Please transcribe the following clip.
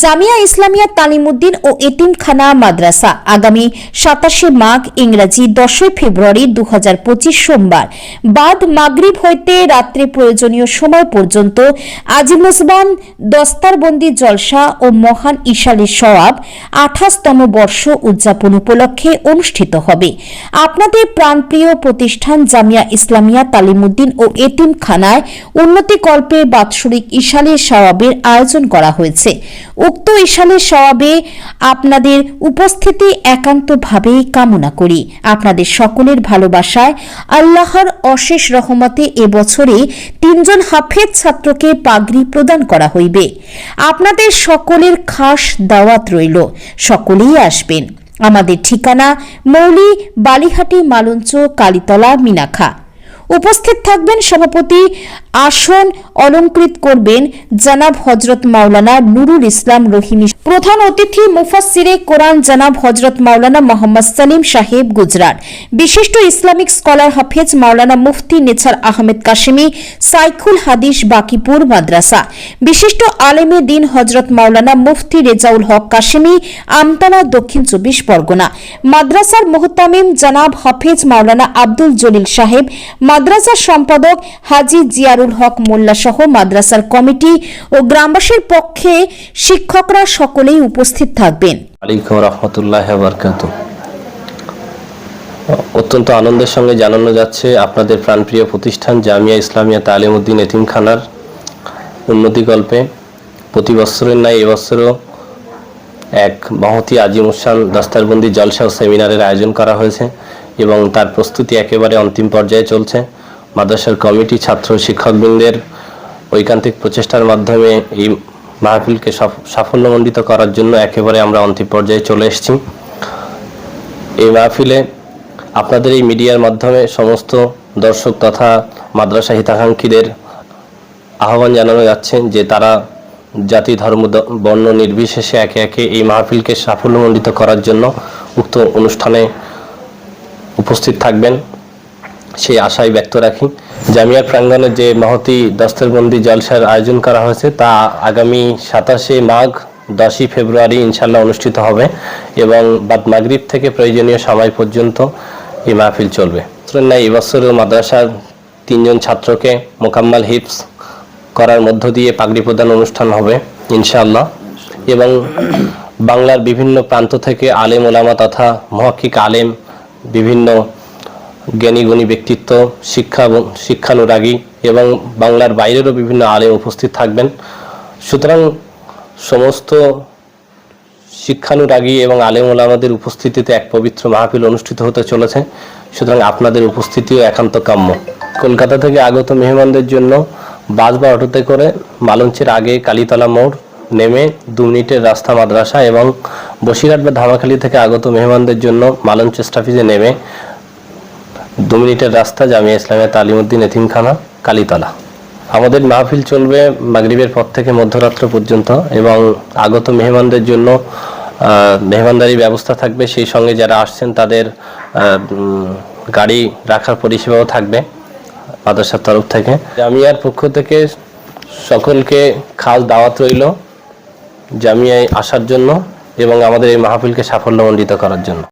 জামিয়া ইসলামিয়া তালিমুদ্দিন ও এতিমখানা মাদ্রাসা আগামী সাতাশে মাঘ ইংরাজি দশই ফেব্রুয়ারি দু হাজার পঁচিশ সোমবার। বাদ মাগরিব হইতে রাত্রে প্রয়োজনীয় সময় পর্যন্ত আজিমুজবান দস্তারবন্দি জলসা ও মহান ইশালের সওয়াব আঠাশতম বর্ষ উদযাপন উপলক্ষে অনুষ্ঠিত হবে। আপনাদের প্রাণপ্রিয় প্রতিষ্ঠান জামিয়া ইসলামিয়া তালিমুদ্দিন ও এতিমখানায় উন্নতিকল্পে বাৎসরিক ইশালের সওয়াবের আয়োজন করা হয়েছে। উক্ত ইশালের সওয়াবে আপনাদের উপস্থিতি একান্তভাবেই কামনা করি। আপনাদের সকলের ভালোবাসায় আল্লাহর অশেষ রহমতে এবছরে তিনজন হাফেজ ছাত্রকে পাগড়ি প্রদান করা হইবে। আপনাদের সকলের খাস দাওয়াত রইল। সকলেই আসবেন। আমাদের ঠিকানা মৌলি বালিহাটি মালঞ্চ কালীতলা মিনাখা উপস্থিত থাকবেন সভাপতি আসন অলঙ্কৃত করবেন জানাব হজরত মাওলানা নুরুল ইসলাম রহিমি। প্রধান অতিথি মুফাসসিরে কোরআন জানাব হজরত মাওলানা মোহাম্মদ সালিম সাহেব গুজরাট। বিশিষ্ট ইসলামিক স্কলার হাফেজ মাওলানা মুফতি নেছার আহমেদ কাশেমি, সাইখুল হাদিস বাকিপুর মাদ্রাসা। বিশিষ্ট আলেমে দিন হজরত মাওলানা মুফতি রেজাউল হক কাশেমি, আমতলা দক্ষিণ চব্বিশ পরগনা। মাদ্রাসার মোহতামিম জানাব হাফেজ মাওলানা আব্দুল জলিল সাহেব, মাদ্রাসার সম্পাদক হাজি জিয়ারুল হক মোল্লা সহ মাদ্রাসার কমিটি ও গ্রামবাসীর পক্ষে শিক্ষকরা সকলেই উপস্থিত থাকবেন। অত্যন্ত আনন্দের সঙ্গে জানানো যাচ্ছে, আপনাদের প্রাণপ্রিয় প্রতিষ্ঠান জামিয়া ইসলামিয়া তালিমউদ্দিন এতিমখানার উন্নতিকল্পে প্রতি বছরের ন্যায় এবছরও এক মহতি আজিমুসান দস্তারবন্দি জলসা সেমিনারের আয়োজন করা হয়েছে এবং তার প্রস্তুতি একেবারে অন্তিম পর্যায়ে চলছে। মাদ্রাসার কমিটি ছাত্র শিক্ষকবৃন্দের ঐকান্তিক প্রচেষ্টার মাধ্যমে এই মাহফিলকে সাফল্যমণ্ডিত করার জন্য একেবারে আমরা অন্তিম পর্যায়ে চলে এসেছি। এই মাহফিলে আপনাদের এই মিডিয়ার মাধ্যমে সমস্ত দর্শক তথা মাদ্রাসা হিতাকাঙ্ক্ষীদের আহ্বান জানানো যাচ্ছে যে তারা জাতি, ধর্ম বর্ণ নির্বিশেষে একে একে এই মাহফিলকে সাফল্যমণ্ডিত করার জন্য উক্ত অনুষ্ঠানে উপস্থিত থাকবেন। সেই আশাই ব্যক্ত রাখি। জামিয়ার প্রাঙ্গণে যে মহতি দস্তরবন্দি জলসার আয়োজন করা হয়েছে, তা আগামী সাতাশে মাঘ, দশই ফেব্রুয়ারি ইনশাল্লাহ অনুষ্ঠিত হবে এবং বাদ মাগরিব থেকে প্রয়োজনীয় সময় পর্যন্ত এই মাহফিল চলবে। ন্যায় এবছরও মাদ্রাসার তিনজন ছাত্রকে মোকাম্মাল হিপস করার মধ্য দিয়ে পাগড়ি প্রদান অনুষ্ঠান হবে ইনশাআল্লাহ। এবং বাংলার বিভিন্ন প্রান্ত থেকে আলেম ওলামা তথা মহাক্কিক আলেম বিভিন্ন জ্ঞানী গুণী ব্যক্তিত্ব, শিক্ষা শিক্ষানুরাগী এবং বাংলার বাইরেরও বিভিন্ন আলে উপস্থিত থাকবেন। সুতরাং সমস্ত শিক্ষানুরাগী এবং আলেম ওলামাদের উপস্থিতিতে এক পবিত্র মাহফিল অনুষ্ঠিত হতে চলেছে। সুতরাং আপনাদের উপস্থিতিও একান্ত কাম্য। কলকাতা থেকে আগত মেহমানদের জন্য বাস বা অটোতে করে মালঞ্চের আগে কালীতলা মোড় নেমে দু মিনিটের রাস্তা মাদ্রাসা এবং বসিরহাট বা ধামাখালী থেকে আগত মেহমানদের জন্য মালঞ্চ স্টাফিজে নেমে দু মিনিটের রাস্তা জামিয়া ইসলামিয়া তালিমুদ্দিন এতিমখানা, কালীতলা। আমাদের মাহফিল চলবে মাগরিবের পর থেকে মধ্যরাত্র পর্যন্ত এবং আগত মেহমানদের জন্য মেহমানদারি ব্যবস্থা থাকবে। সেই সঙ্গে যারা আসছেন তাদের গাড়ি রাখার পরিষেবাও থাকবে মাদ্রাসার তরফ থেকে। জামিয়ার পক্ষ থেকে সকলকে খাস দাওয়াত রইল জামিয়ায় আসার জন্য এবং আমাদের এই মাহফিলকে সাফল্যমণ্ডিত করার জন্য।